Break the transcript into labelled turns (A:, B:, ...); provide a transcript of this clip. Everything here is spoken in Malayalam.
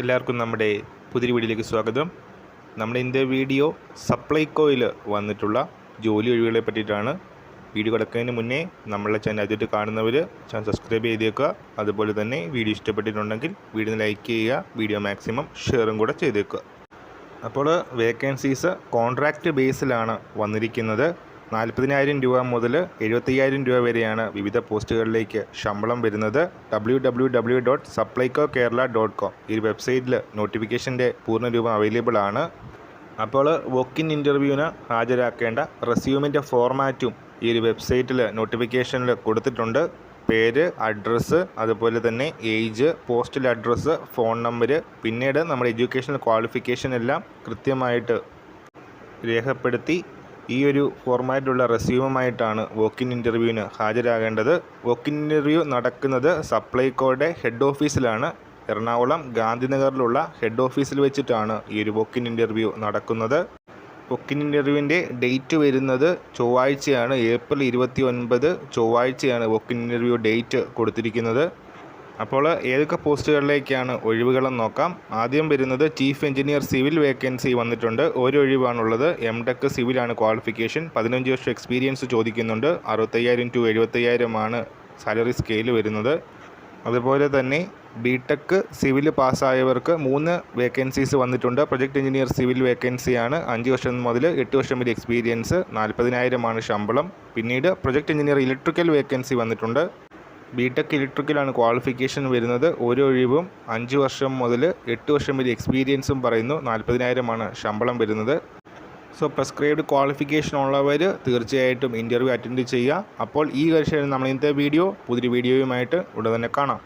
A: എല്ലാവർക്കും നമ്മുടെ പുതിയ വീഡിയോയിലേക്ക് സ്വാഗതം. നമ്മുടെ ഇന്നത്തെ വീഡിയോ സപ്ലൈകോയിൽ വന്നിട്ടുള്ള ജോലി ഒഴിവുകളെ പറ്റിയിട്ടാണ്. വീഡിയോ കിടക്കുന്നതിന് മുന്നേ നമ്മളെ ചാനൽ ആദ്യമായിട്ട് കാണുന്നവർ ചാനൽ സബ്സ്ക്രൈബ് ചെയ്തേക്കുക. അതുപോലെ തന്നെ വീഡിയോ ഇഷ്ടപ്പെട്ടിട്ടുണ്ടെങ്കിൽ വീഡിയോ ലൈക്ക് ചെയ്യുക വീഡിയോ മാക്സിമം ഷെയറും കൂടെ ചെയ്തേക്കുക. അപ്പോൾ വേക്കൻസീസ് കോൺട്രാക്റ്റ് ബേസിലാണ് വന്നിരിക്കുന്നത്. നാൽപ്പതിനായിരം രൂപ മുതൽ എഴുപത്തയ്യായിരം രൂപ വരെയാണ് വിവിധ പോസ്റ്റുകളിലേക്ക് ശമ്പളം വരുന്നത്. W W W dot Supplyco Kerala dot com ഈ വെബ്സൈറ്റിൽ നോട്ടിഫിക്കേഷന്റെ പൂർണരൂപം അവൈലബിൾ ആണ്. അപ്പോൾ വോക്കിൻ ഇന്റർവ്യൂവിന് ഹാജരാക്കേണ്ട റെസ്യൂമിന്റെ ഫോർമാറ്റും ഈ ഒരു വെബ്സൈറ്റിൽ നോട്ടിഫിക്കേഷനിൽ കൊടുത്തിട്ടുണ്ട്. പേര് അഡ്രസ്സ് അതുപോലെ തന്നെ age postal address phone number പിന്നീട് നമ്മുടെ എഡ്യൂക്കേഷണൽ ക്വാളിഫിക്കേഷൻ എല്ലാം കൃത്യമായിട്ട് രേഖപ്പെടുത്തി ഈ ഒരു ഫോർമാറ്റിലുള്ള റെസ്യൂമുമായിട്ടാണ് വോക്കിൻ ഇന്റർവ്യൂവിന് ഹാജരാകേണ്ടത്. വോക്കിൻ ഇന്റർവ്യൂ നടക്കുന്നത് സപ്ലൈകോയുടെ ഹെഡ് ഓഫീസിലാണ് എറണാകുളം ഗാന്ധിനഗറിലുള്ള ഹെഡ് ഓഫീസിൽ വെച്ചിട്ടാണ് ഈ ഒരു വോക്കിൻ ഇന്റർവ്യൂ നടക്കുന്നത്. വോക്കിൻ ഇന്റർവ്യൂവിന്റെ ഡേറ്റ് വരുന്നത് ചൊവ്വാഴ്ചയാണ്. ഏപ്രിൽ ഇരുപത്തി ഒൻപത് ചൊവ്വാഴ്ചയാണ് വോക്കിൻ ഇന്റർവ്യൂ ഡേറ്റ് കൊടുത്തിരിക്കുന്നത്. അപ്പോൾ ഏതൊക്കെ പോസ്റ്റുകളിലേക്കാണ് ഒഴിവുകളെന്ന് നോക്കാം. ആദ്യം വരുന്നത് ചീഫ് എഞ്ചിനീയർ സിവിൽ വേക്കൻസി വന്നിട്ടുണ്ട്. ഒരു ഒഴിവാണുള്ളത്. എം ടെക് സിവിലാണ് ക്വാളിഫിക്കേഷൻ പതിനഞ്ച് വർഷം എക്സ്പീരിയൻസ് ചോദിക്കുന്നുണ്ട്. അറുപത്തയ്യായിരം ടു എഴുപത്തയ്യായിരമാണ് സാലറി സ്കെയിൽ വരുന്നത്. അതുപോലെ തന്നെ ബി ടെക് സിവിൽ പാസ്സായവർക്ക് മൂന്ന് വേക്കൻസീസ് വന്നിട്ടുണ്ട്. പ്രൊജക്ട് എഞ്ചിനീയർ സിവിൽ വേക്കൻസിയാണ് അഞ്ച് വർഷം മുതൽ എട്ട് വർഷം വരെ എക്സ്പീരിയൻസ് നാൽപ്പതിനായിരമാണ് ശമ്പളം. പിന്നീട് പ്രൊജക്ട് എഞ്ചിനീയർ ഇലക്ട്രിക്കൽ വേക്കൻസി വന്നിട്ടുണ്ട്. ബി ടെക് ഇലക്ട്രിക്കലാണ് ക്വാളിഫിക്കേഷൻ വരുന്നത്. ഒരു ഒഴിവും അഞ്ച് വർഷം മുതൽ എട്ട് വർഷം വരെ എക്സ്പീരിയൻസും പറയുന്നു. നാൽപ്പതിനായിരമാണ് ശമ്പളം വരുന്നത്. സോ പ്രിസ്ക്രൈബ്ഡ് ക്വാളിഫിക്കേഷൻ ഉള്ളവർ തീർച്ചയായിട്ടും ഇന്റർവ്യൂ അറ്റൻഡ് ചെയ്യുക. അപ്പോൾ ഈ വർഷം നമ്മൾ ഇന്നത്തെ വീഡിയോ പുതിയ വീഡിയോയുമായിട്ട് ഉടൻ തന്നെ കാണാം.